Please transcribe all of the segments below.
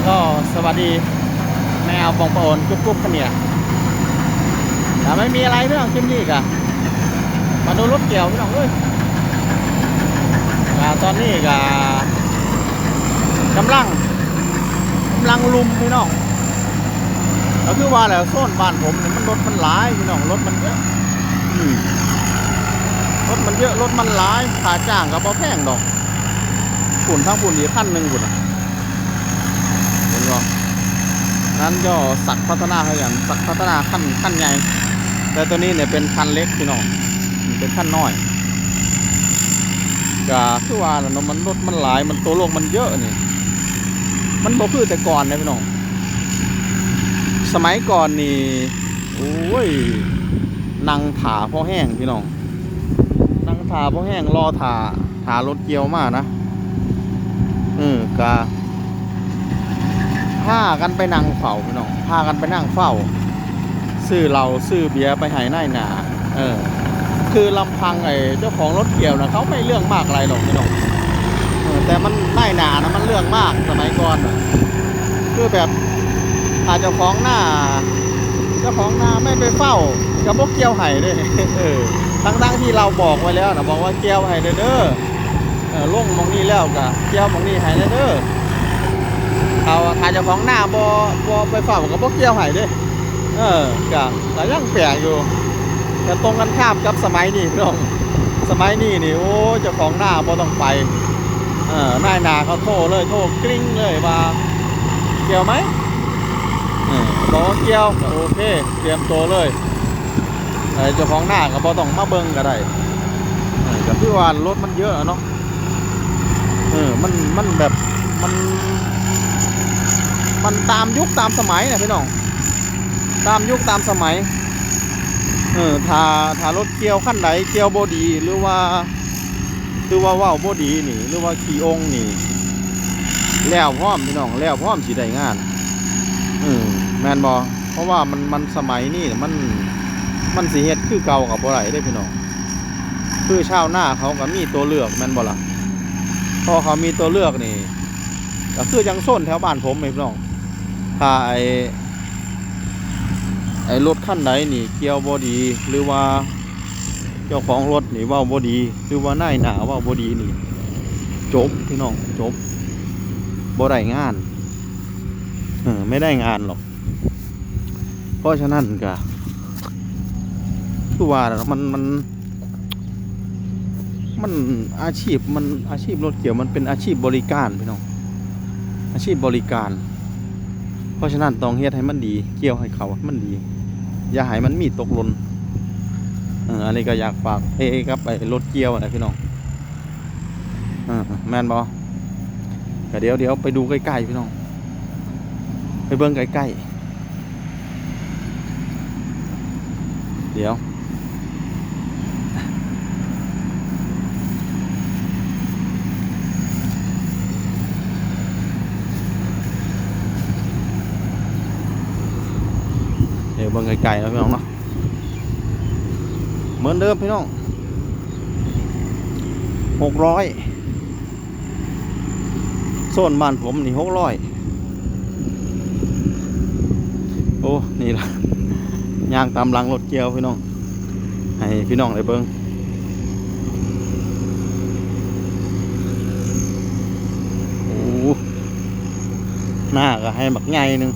แล้วก็สวัสดีแมวปองปอนกุ๊บกุ๊บกันเนี่ยแต่ไม่มีอะไรเรื่องคลิปนี้กะมาดูรถเกี่ยวพี่น้องเอ้ยอ่าตอนนี้กะกำลังกำลังลุมพี่น้องก็คือว่าแหละโซนบ้านผมเนี่ยมันรถมันหลายพี่น้องรถมันเยอะอืมรถมันเยอะรถมันหลายค่าจ้างก็บ่แพงดอกฝุ่นทั้งฝุ่นอีกขั้นหนึ่งฝุ่นอะ เห็นบ่ นั้นย่อสักพัฒนาให้กันสักพัฒนาขั้นขั้นใหญ่แต่ตัวนี้เนี่ยเป็นคันเล็กพี่น้องเป็นขั้นน้อยก็คือว่าน่ะเนาะมันรถมันหลายมันตัวโลกมันเยอะนี่มันบ่คือแต่ก่อนนะพี่น้องสมัยก่อนนี่โอ้ยนั่งถาพอแห้งพี่น้องนั่งถาพอแห้งรอถาถารถเกี่ยวมากนะอืมกะ พากันไปนั่งเฝ้าพี่น้องพากันไปนั่งเฝ้า ซื้อเราซื้อเบียร์ไปให้ายหนาเออ คือลำพังไอ้เจ้าของรถเกี่ยวนะเขาไม่เรื่องมากอะไรหรอกพี่น้องเออแต่มันหนายหนานะมันเรื่องมากสมัยก่อนคือแบบอาเจ้าของหน้าเจ้าของหน้าไม่ไปเฝ้ากับพวกเกี่ยวไห้ด้วยเออทั้งๆที่เราบอกไว้แล้วนะบอกว่าเกี่ยวไห้เด้อเด้อเออลงมองนี้แล้วกะเกี่ยวมองนี้ไห้เด้อ เด้อาถ่ายเจ้าของหน้าบอบอไปฝ่ากับพวกเกี่ยวไห้ด้เออกะแต่ยังแปลกอยู่ แต่ตรงกันข้ามกับสมัยนี้พี่น้องสมัยนี้นี่โอ้เจ้าของหน้าบอต้องไปเออนายนาเขาโทเลยโทกริ้งเลยว่าเกี่ยวไหมเออบอกเกี่ยวโอเค เตรียมตัวเลยเอเจ้าของหน้าก็บอต้องมาเบิ้งก็ได้เออก็คือว่ารถมันเยอะอะเนาะเออมันมันแบบมัน มันตามยุคตามสมัยนะพี่น้อง ตามยุคตามสมัย เออถ้าถ้ารถเกี่ยวขั้นใดเกี่ยวโบดีหรือว่า หรือว่าว่าวโบดีนี่ หรือว่าขี่องค์นี่ แล้วพร้อมพี่น้องแล้วพร้อมสิได้งานเออแมนบอเพราะว่ามันมันสมัยนี่มันมันสีเฮ็ดคือเก่ากับบ่ไรได้พี่น้อง คือชาวหน้าเขาก็มีตัวเลือกแมนบ่ล่ะพอเขามีตัวเลือกนี่ก็คือยังส้นแถวบ้านผมเองพี่น้อง ถ้าไอไอรถขั้นไหนนี่เกี่ยวบอดีหรือว่าเจ้าของรถนี่ว่าบอดี หรือว่านายหนาว่าบอดีนี่ จบพี่น้องจบบ่ได้งานเออไม่ได้งานหรอก เพราะฉะนั้นก็คือว่ามันมันมันอาชีพมันอาชีพรถเกี่ยวมันเป็นอาชีพบริการพี่น้องอาชีพบริการ เพราะฉะนั้นต้องเฮ็ดให้มันดี เกี่ยวให้เขามันดี อย่าให้มันมีตกหล่นอันนี้ก็อยากฝากเอ้ครับไปรถเกี่ยวนะพี่น้องอแมนบอก็เดี๋ยวเดี๋ยวไปดูใกล้ๆพี่น้อง ไปเบิ้งใกล้ๆเดี๋ยว เบิ่งไกลๆนะพี่น้องเนาะเหมือนเดิมพี่น้องหกร้อยโซนบ้านผมนี่หกร้อยโอ้ นี่ละย่างตามหลังรถเกียวพี่น้อง ให้พี่น้องได้เบิ่งโอ้หน้าก็ให้บักใหญ่นึง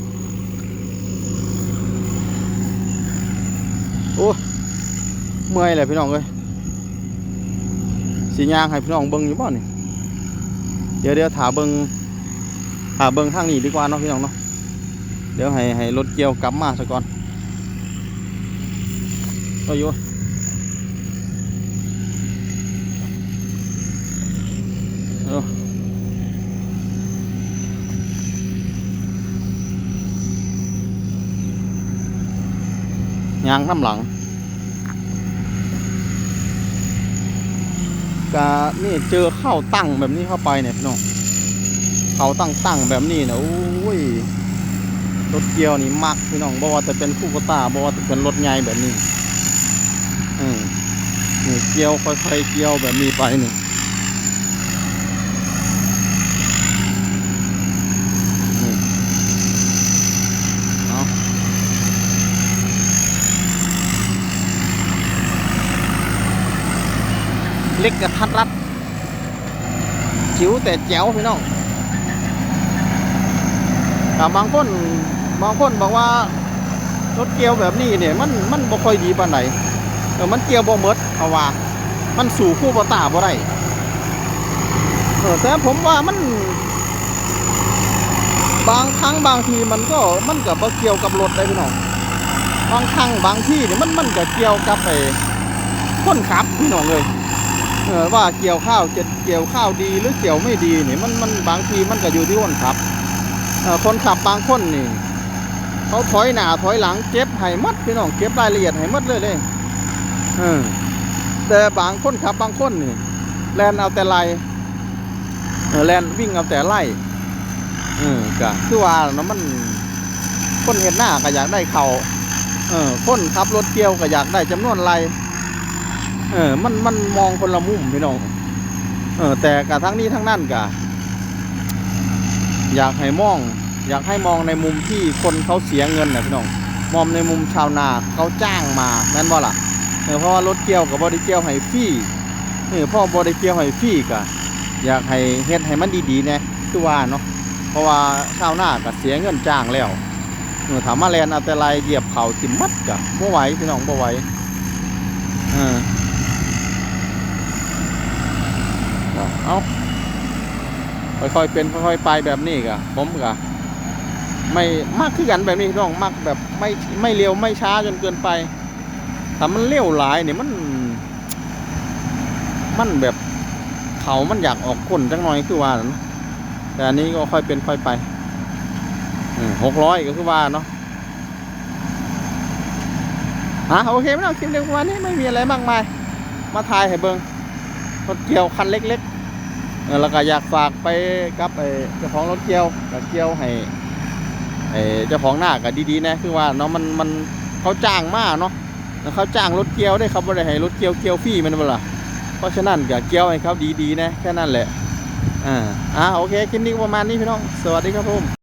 โอ้เมื่อยเลยพี่น้องเลยสียางให้พี่น้องเบิ้งอยู่บ่นี่เดี๋ยวเดี๋ยวถาเบิ้งถาเบิ้งทางนี้ดีกว่าเนาะพี่น้องเนาะเดี๋ยวให้ให้รถเกี่ยวกลับมาซะก่อนก็อยู่ ยางน้ำหลังกะนี่เจอเข้าตั้งแบบนี้เข้าไปเนี่ยพี่น้องเขาตั้งตั้งแบบนี้นะโอ้ยรถเกียวนี่มักพี่น้องบอกว่าจะเป็นคู่กตาบอกว่าจะเป็นรถใหญ่แบบนี้อืมนี่เกียวค่อยๆเกียวแบบนี้ไปนี่ เล็กกระทัดรัดจิ๋วแต่แจ๋วพี่น้องแต่บางคนบางคนบอกว่ารถเกียวแบบนี้เนี่ยมันมันบ่ค่อยดีปานไหนเออมันเกียวบ่หมดเขาว่า มันสู่คู่บ่ตาบ่ได้เออแต่ผมว่ามัน บางครั้งบางทีมันก็มันก็บ่เกี่ยวกับรถได้พี่น้องบางครั้งบางที่เนี่ยมันมันก็เกี่ยวกับไอ้คนขับพี่น้องเลย ว่าเกี่ยวข้าวจะเกี่ยวข้าวดีหรือเกี่ยวไม่ดีเนี่ยมันมันบางทีมันก็อยู่ที่คนขับคนขับบางคนนี่ เขาถอยหน้าถอยหลังเก็บให้มัดพี่น้องเก็บรายละเอียดให้มัดเลยเลยเออแต่บางคนขับบางคนนี่แลนเอาแต่ไล่แลนวิ่งเอาแต่ไล่เออก็คือว่าเนาะมันคนเห็นหน้าก็อยากได้เขาเออคนขับรถเกี่ยวก็อยากได้จำนวนไร เออมันมันมองคนละมุมพี่น้องเออแต่กะทั้งนี้ทั้งนั้นกะอยากให้มอง อยากให้มองในมุมที่คนเขาเสียเงินนะพี่น้องมองในมุมชาวนาเขาจ้างมาแม่นบ่าล่ะเออเพราะว่ารถเกี่ยวกับบริเกี่ยวให้ฟรีเออพ่อบริเกี่ยวให้ฟรีกะอยากให้เฮ็ดให้มันดีๆนะคือว่าเนาะเพราะว่าชาวนาก็เสียเงินจ้างแล้วเออถามมาแลนเอาแต่ลายเหยียบเขาติมมัดกะบ่ไหวพี่น้องบ่ไหวเออ เอาค่อยๆเป็นค่อยๆไปแบบนี้กะผมกะไม่มากขึ้นกันแบบนี้พี่น้องมากแบบไม่ไม่เร็วไม่ช้าจนเกินไปถ้ามันเร็วหลายเนี่ยมัน มันแบบเขามันอยากออกก้นจังหน่อยคือว่านะแต่อันนี้ก็ค่อยเป็นค่อยไปหกร้อยก็คือว่าเนาะฮะโอเคไม่ต้องคลิปเดียวประมานี้ไม่มีอะไรมากมาย มาถ่ายให้เบิงรถเกี่ยวคันเล็ก ๆ แล้วก็อยากฝากไปกับไอ้เจ้าของรถเกี่ยวกับเกี่ยวให้ไอ้เจ้าของหน้าก็ดีๆนะคือว่าเนาะมันมันเขาจ้างมาเนาะแล้วเขาจ้างรถเกี่ยวได้ครับไม่ได้ให้รถเกี่ยวเกี่ยวฟรีแมันบ่ล่ะเพราะฉะนั้นก็เกี่ยวให้เขาดีๆนะแค่นั้นแหละอ่าอ่าโอเคคลิปนี้ประมาณนี้พี่น้องสวัสดีครับผม